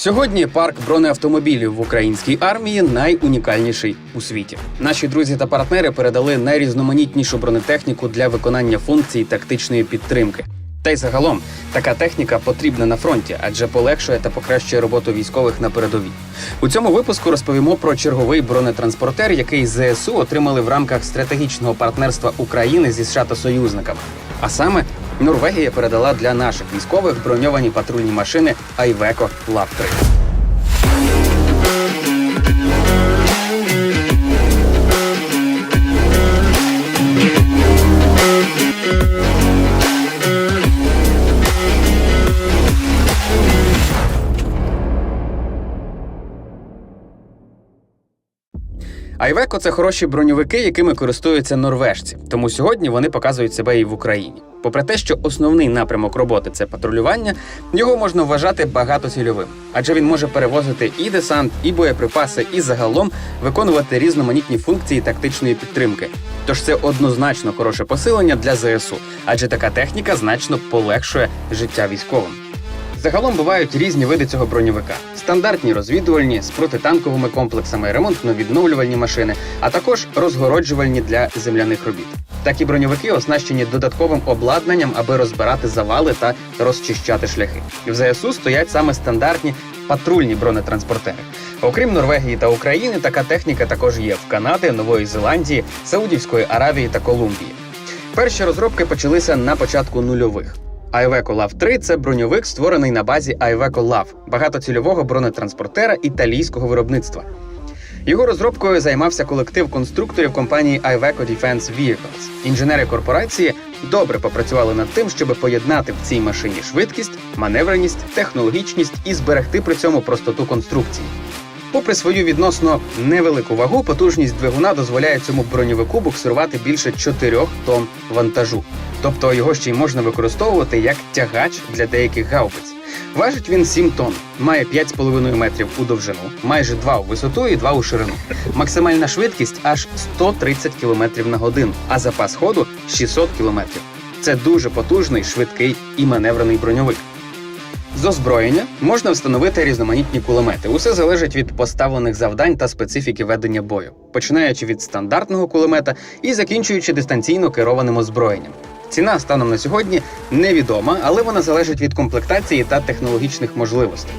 Сьогодні парк бронеавтомобілів в українській армії найунікальніший у світі. Наші друзі та партнери передали найрізноманітнішу бронетехніку для виконання функцій тактичної підтримки. Та й загалом така техніка потрібна на фронті, адже полегшує та покращує роботу військових на передовій. У цьому випуску розповімо про черговий бронетранспортер, який ЗСУ отримали в рамках стратегічного партнерства України зі США та союзниками. А саме Норвегія передала для наших військових броньовані патрульні машини Айвеко Лав 3 Айвеко це хороші броньовики, якими користуються норвежці. Тому сьогодні вони показують себе і в Україні. Попри те, що основний напрямок роботи це патрулювання, його можна вважати багатоцільовим, адже він може перевозити і десант, і боєприпаси, і загалом виконувати різноманітні функції тактичної підтримки. Тож це однозначно хороше посилення для ЗСУ, адже така техніка значно полегшує життя військовим. Загалом бувають різні види цього броньовика: стандартні розвідувальні з протитанковими комплексами, ремонтно-відновлювальні машини, а також розгороджувальні для земляних робіт. Такі броньовики оснащені додатковим обладнанням, аби розбирати завали та розчищати шляхи. В ЗСУ стоять саме стандартні патрульні бронетранспортери. Окрім Норвегії та України, така техніка також є в Канади, Нової Зеландії, Саудівської Аравії та Колумбії. Перші розробки почалися на початку нульових. Iveco Lav 3 – це броньовик, створений на базі Iveco Lav, багатоцільового бронетранспортера італійського виробництва. Його розробкою займався колектив конструкторів компанії Iveco Defense Vehicles. Інженери корпорації добре попрацювали над тим, щоб поєднати в цій машині швидкість, маневреність, технологічність і зберегти при цьому простоту конструкції. Попри свою відносно невелику вагу, потужність двигуна дозволяє цьому броньовику буксирувати більше 4 тонн вантажу. Тобто його ще й можна використовувати як тягач для деяких гаубиць. Важить він 7 тонн, має 5,5 метрів у довжину, майже 2 у висоту і 2 у ширину. Максимальна швидкість аж 130 км на годину, а запас ходу 600 км. Це дуже потужний, швидкий і маневрений броньовик. З озброєння можна встановити різноманітні кулемети. Усе залежить від поставлених завдань та специфіки ведення бою, починаючи від стандартного кулемета і закінчуючи дистанційно керованим озброєнням. Ціна станом на сьогодні невідома, але вона залежить від комплектації та технологічних можливостей.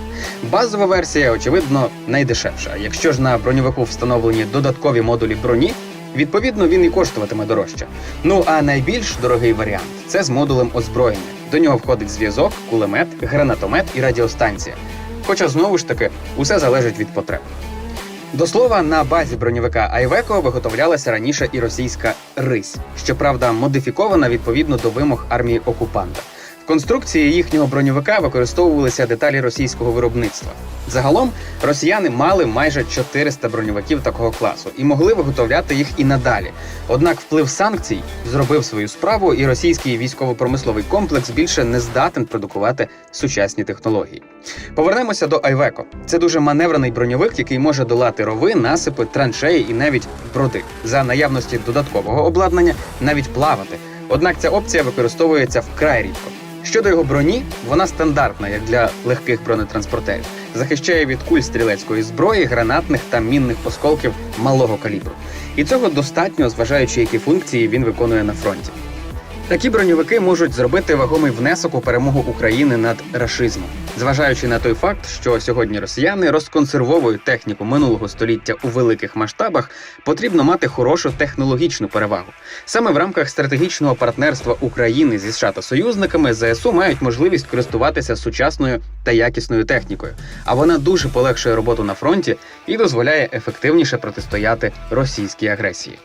Базова версія, очевидно, найдешевша. Якщо ж на броньовику встановлені додаткові модулі броні, відповідно він і коштуватиме дорожче. Ну а найбільш дорогий варіант це з модулем озброєння. До нього входить зв'язок, кулемет, гранатомет і радіостанція. Хоча знову ж таки усе залежить від потреб. До слова, на базі броньовика Айвеко виготовлялася раніше і російська рись, щоправда, модифікована відповідно до вимог армії окупанта. В конструкції їхнього броньовика використовувалися деталі російського виробництва. Загалом росіяни мали майже 400 броньовиків такого класу і могли виготовляти їх і надалі. Однак вплив санкцій зробив свою справу, і російський військово-промисловий комплекс більше не здатен продукувати сучасні технології. Повернемося до Айвеко. Це дуже маневрений броньовик, який може долати рови, насипи, траншеї і навіть броди. За наявності додаткового обладнання навіть плавати. Однак ця опція використовується вкрай рідко. Щодо його броні, вона стандартна, як для легких бронетранспортерів, захищає від куль стрілецької зброї, гранатних та мінних осколків малого калібру. І цього достатньо, зважаючи, які функції він виконує на фронті. Такі броньовики можуть зробити вагомий внесок у перемогу України над рашизмом, зважаючи на той факт, що сьогодні росіяни розконсервовують техніку минулого століття у великих масштабах, потрібно мати хорошу технологічну перевагу. Саме в рамках стратегічного партнерства України зі США та союзниками ЗСУ мають можливість користуватися сучасною та якісною технікою, а вона дуже полегшує роботу на фронті і дозволяє ефективніше протистояти російській агресії.